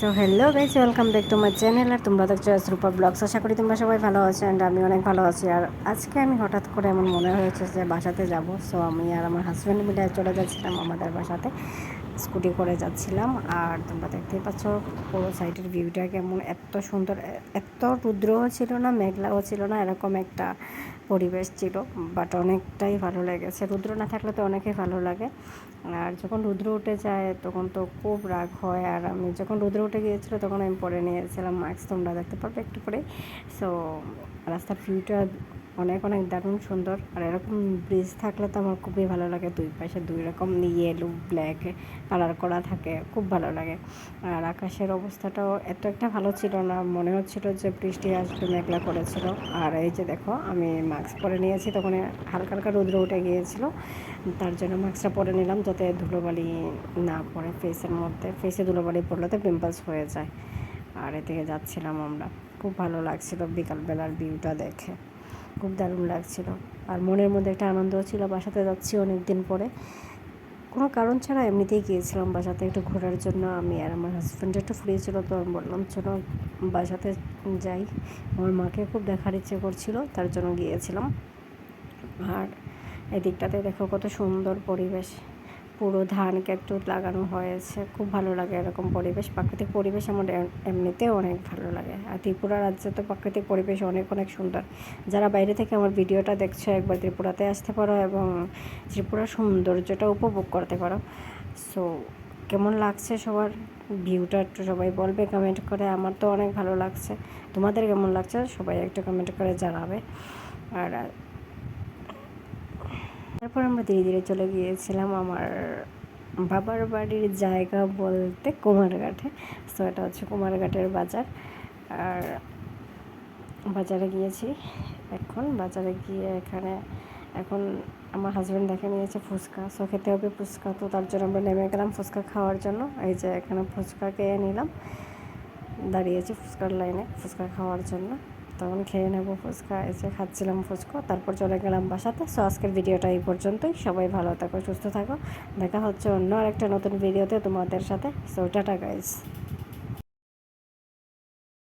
So hello guys welcome back to my channel আর তোমরা দেখছ রূপা blogs আশা করি তোমরা সবাই ভালো আছো অ্যান্ড আমি অনেক ভালো আছি। আর আজকে আমি হঠাৎ করে এমন মনে হয়েছে যে বাসাতে যাব। সো আমি আর আমার হাজব্যান্ড মিলে চলে যাচ্ছিলাম আমাদের বাসাতে। স্কুটি করে যাচ্ছিলাম। আর তোমরা দেখতেই পাচ্ছ পুরো সাইডের ভিউটা কেমন, এত সুন্দর, এত রুদ্রও ছিল না, মেঘলাও ছিল না, এরকম একটা পরিবেশ ছিল বাট অনেকটাই ভালো লেগেছে। রুদ্র না থাকলে তো অনেকেই ভালো লাগে। আর যখন রুদ্র উঠে যায়, তখন তো খুব রাগ হয়। আর আমি যখন রুদ্র উঠে গিয়েছিল, তখন আমি পরে নিয়েছিলাম মাস্ক, তোমরা দেখতে পারবে একটু পরে সো রাস্তার ভিউটা অনেক অনেক দারুণ সুন্দর। আর এরকম ব্রিজ থাকলে তো আমার খুবই ভালো লাগে। দুই পাশে দুই রকম ইয়েলো ব্ল্যাক কালার করা থাকে, খুব ভালো লাগে। আর আকাশের অবস্থাটাও এত একটা ভালো ছিল না। মনে হচ্ছিল যে বৃষ্টি আসবে, মেঘলা করেছিল। আর এই যে দেখো, আমি মাস্ক পরে নিয়েছি, তখন হালকা হালকা রৌদ্র উঠে গিয়েছিল। তার জন্য মাস্কটা পরে নিলাম, যাতে ধুলোবালি না পড়ে ফেসের মধ্যে। ফেসে ধুলোবালি পড়লে তো পিম্পলস হয়ে যায়। আর এদিকে যাচ্ছিলাম আমরা। খুব ভালো লাগছিল বিকালবেলার ভিউটা দেখে। খুব দারুণ লাগছিল। আর মনের মধ্যে একটা আনন্দও ছিল বাসাতে যাচ্ছি অনেক দিন পরে। কোনো কারণ ছাড়া এমনিতেই গিয়েছিলাম বাসাতে একটু ঘোরার জন্য। আমি আর আমার হাজব্যান্ড একটু ফ্রি ছিল তো আমি বললাম, চলো বাসাতে যাই। আমার মাকে খুব দেখার ইচ্ছে করছিল, তার জন্য গিয়েছিলাম। আর এদিকটাতে দেখো কত সুন্দর পরিবেশ। পুরো ধান ক্যাকটুস লাগানো হয়েছে। খুব ভালো লাগে এরকম পরিবেশ। প্রাকৃতিক পরিবেশ আমার এম- এমনিতেও অনেক ভালো লাগে। আর ত্রিপুরা রাজ্যে তো প্রাকৃতিক পরিবেশ অনেক অনেক সুন্দর। যারা বাইরে থেকে আমার ভিডিওটা দেখছ, একবার ত্রিপুরাতে আসতে পারো এবং ত্রিপুরার সৌন্দর্যটা উপভোগ করতে পারো। সো কেমন লাগছে সবার? ভিউটা একটু সবাই বলবে কমেন্ট করে। আমার তো অনেক ভালো লাগছে। তোমাদের কেমন লাগছে? সবাই একটু কমেন্ট করে জানাবে। আর তারপর আমরা ধীরে ধীরে চলে গিয়েছিলাম আমার বাবার বাড়ির জায়গা বলতে কুমারঘাটে। সো এটা হচ্ছে কুমারঘাটের বাজার। আর বাজারে গিয়েছি। এখন বাজারে গিয়ে এখানে এখন আমার হাজব্যান্ড দেখে নিয়েছে ফুচকা। সো খেতে হবে ফুচকা। তো তার জন্য আমরা নেমে গেলাম ফুচকা খাওয়ার জন্য। এই যে এখানে ফুচকা খেয়ে নিলাম। দাঁড়িয়েছি ফুচকার লাইনে ফুচকা খাওয়ার জন্য। তখন খেয়ে নেব ফুচকা, এসে খাচ্ছিলাম ফুচকা, তারপর চলে গেলাম বাসাতে। সো আজকের ভিডিওটা এই পর্যন্তই। সবাই ভালো থাকো, সুস্থ থাকো। দেখা হচ্ছে অন্য আরেকটা নতুন ভিডিওতে তোমাদের সাথে। So tata guys